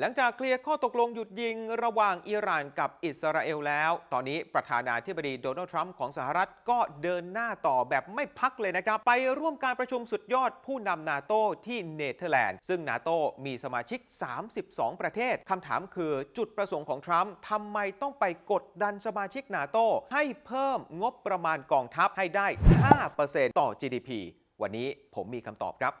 หลังจากเคลียร์ข้อตกลงหยุดยิงระหว่างอิหร่านกับอิสราเอลแล้ว ตอนนี้ประธานาธิบดีโดนัลด์ทรัมป์ของสหรัฐก็เดินหน้าต่อแบบไม่พักเลยนะครับ ไปร่วมการประชุมสุดยอดผู้นำนาโตที่เนเธอร์แลนด์ ซึ่งนาโตมีสมาชิก 32 ประเทศ คำถามคือจุดประสงค์ของทรัมป์ทำไมต้องไปกดดันสมาชิกนาโตให้เพิ่มงบประมาณกองทัพให้ได้ 5%ต่อ GDP วันนี้ผมมีคำตอบครับ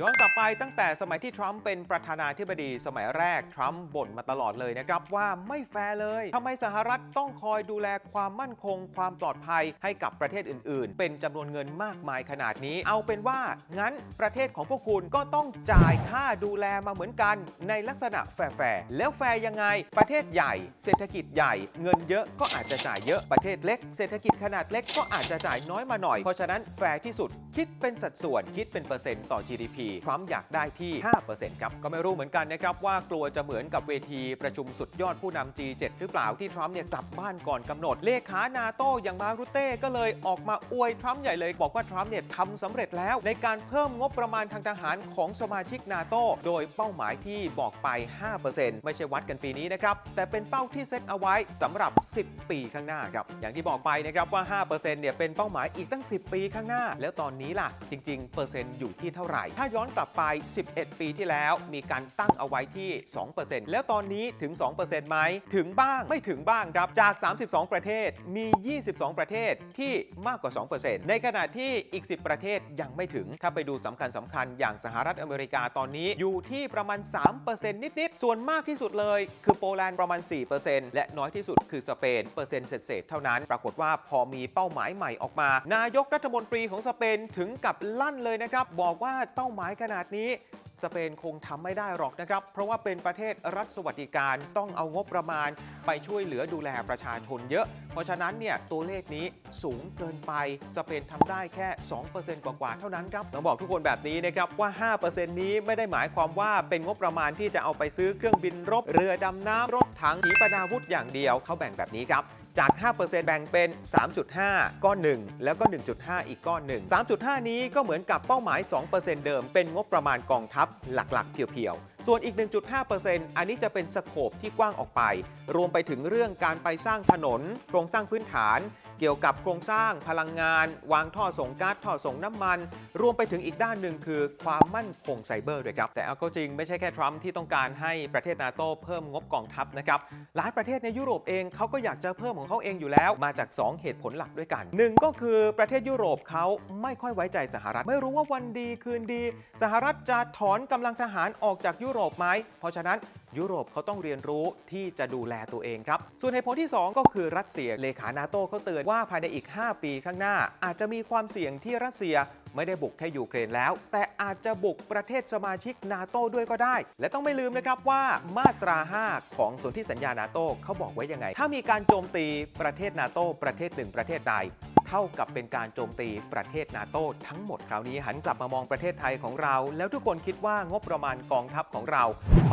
ย้อนกลับไปตั้งแต่สมัยที่ทรัมป์เป็นประธานาธิบดีสมัยแรก ทรัมป์บ่นมาตลอดเลยนะครับ ว่าไม่แฟร์เลยทำไมสหรัฐต้องคอยดูแลความมั่นคง ความปลอดภัยให้กับประเทศอื่น ๆ เป็นจำนวนเงินมากมายขนาดนี้ เอาเป็นว่างั้นประเทศของพวกคุณก็ต้องจ่ายค่าดูแลมาเหมือนกัน ในลักษณะแฟร์ๆแล้วแฟร์ยังไง ประเทศใหญ่ เศรษฐกิจใหญ่ เงินเยอะก็อาจจะจ่ายเยอะประเทศเล็ก เศรษฐกิจขนาดเล็กก็อาจจะจ่ายน้อยมาหน่อย เพราะฉะนั้นแฟร์ที่สุด คิดเป็นสัดส่วนคิดเป็นเปอร์เซ็นต์ต่อ GDP ทรัมป์อยากได้ที่ 5%ครับ ก็ไม่รู้เหมือนกันนะครับว่ากลัวจะเหมือนกับเวทีประชุมสุดยอดผู้นำ G7 หรือเปล่าที่ทรัมป์เนี่ยกลับบ้านก่อนกำหนด เลขานาโต้อย่างมารุเต้ก็เลยออกมาอวยทรัมป์ใหญ่เลย บอกว่าทรัมป์เนี่ยทำสำเร็จแล้ว ในการเพิ่มงบประมาณทางทหารของสมาชิกนาโต้โดยเป้าหมายที่บอกไป 5%ไม่ใช่วัดกันปีนี้นะครับ แต่เป็นเป้าที่เซตเอาไว้สำหรับ 10 ปีข้างหน้าครับ อย่างที่บอกไปนะครับว่า 5%เนี่ยเป็นเป้าหมายอีกตั้ง 10 ปีข้างหน้า แล้วตอนนี้ล่ะ จริง ๆ เปอร์เซ็นต์อยู่ที่เท่าไหร่ ถ้าย้อนกลับไป 11 ปีที่แล้วมีการตั้งเอาไว้ที่ 2%แล้วตอนนี้ถึง 2%ไหม ถึงบ้างไม่ถึงบ้างครับ จาก 32 ประเทศมี 22 ประเทศที่มากกว่า 2%ในขณะที่อีก 10 ประเทศยังไม่ถึง ถ้าไปดูสำคัญสำคัญอย่างสหรัฐอเมริกาตอนนี้อยู่ที่ประมาณ 3%นิด ๆ ส่วนมากที่สุดเลย คือโปแลนด์ประมาณ 4%และน้อยที่สุดคือสเปนเปอร์เซ็นต์เศษ ๆ เท่านั้น ปรากฏว่าพอมีเป้าหมายใหม่ออกมา นายกรัฐมนตรีของสเปนถึงกับลั่นเลยนะครับบอกว่าเป้าหมายขนาดนี้ สเปนคงทำไม่ได้หรอกนะครับ เพราะว่าเป็นประเทศรัฐสวัสดิการต้องเอางบประมาณไปช่วยเหลือดูแลประชาชนเยอะ เพราะฉะนั้นเนี่ยตัวเลขนี้สูงเกินไป สเปนทำได้แค่ 2%กว่าๆเท่านั้นครับต้องบอกทุกคนแบบนี้นะครับว่า 5%นี้ไม่ได้หมายความว่าเป็นงบประมาณที่จะเอาไปซื้อเครื่องบินรบเรือดำน้ำรถถังขีปนาวุธอย่างเดียวเขาแบ่งแบบนี้ครับ จาก 5%แบ่งเป็น 3.5 ก้อน 1 แล้วก็ 1.5 อีกก้อนหนึ่ง3.5 นี้ก็เหมือนกับเป้าหมาย 2%เดิม เป็นงบประมาณกองทัพหลักๆ เพียวๆ ส่วนอีก 1.5%อันนี้จะเป็นสโคปที่กว้างออกไป รวมไปถึงเรื่องการไปสร้างถนน โครงสร้างพื้นฐาน เกี่ยวกับโครงสร้างพลังงาน วางท่อส่งก๊าซท่อส่งน้ำมัน รวมไปถึงอีกด้านหนึ่งคือความมั่นคงไซเบอร์ด้วยครับ แต่เอาก็จริงไม่ใช่แค่ทรัมป์ที่ต้องการให้ประเทศนาโตเพิ่มงบกองทัพนะครับหลายประเทศในยุโรปเองเขาก็อยากจะเพิ่มของเขาเองอยู่แล้วมาจาก 2 เหตุผลหลักด้วยกันหนึ่งก็คือประเทศยุโรปเขาไม่ค่อยไว้ใจสหรัฐ ไม่รู้ว่าวันดีคืนดี สหรัฐจะถอนกำลังทหารออกจากยุโรปไหมเพราะฉะนั้น ยุโรปเขาต้องเรียนรู้ที่จะดูแลตัวเองครับ ส่วนเหตุผลที่ 2 ก็คือรัสเซียเลขานาโตเขาเตือนว่าภายในอีก 5 ปีข้างหน้า อาจจะมีความเสี่ยงที่รัสเซียไม่ได้บุกแค่ยูเครนแล้ว แต่อาจจะบุกประเทศสมาชิกนาโตด้วยก็ได้ และต้องไม่ลืมนะครับว่ามาตรา 5 ของสนธิสัญญานาโตเขาบอกไว้ยังไง ถ้ามีการโจมตีประเทศนาโตประเทศหนึ่งประเทศใด เท่ากับเป็นการโจมตีประเทศนาโต้ทั้งหมดคราวนี้หันกลับมามองประเทศไทยของเรา แล้วทุกคนคิดว่างบประมาณกองทัพของเรา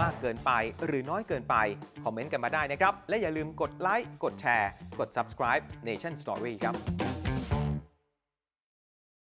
มากเกินไปหรือน้อยเกินไป คอมเมนต์กันมาได้นะครับ และอย่าลืมกดไลค์กดแชร์ กด subscribe Nation Story ครับ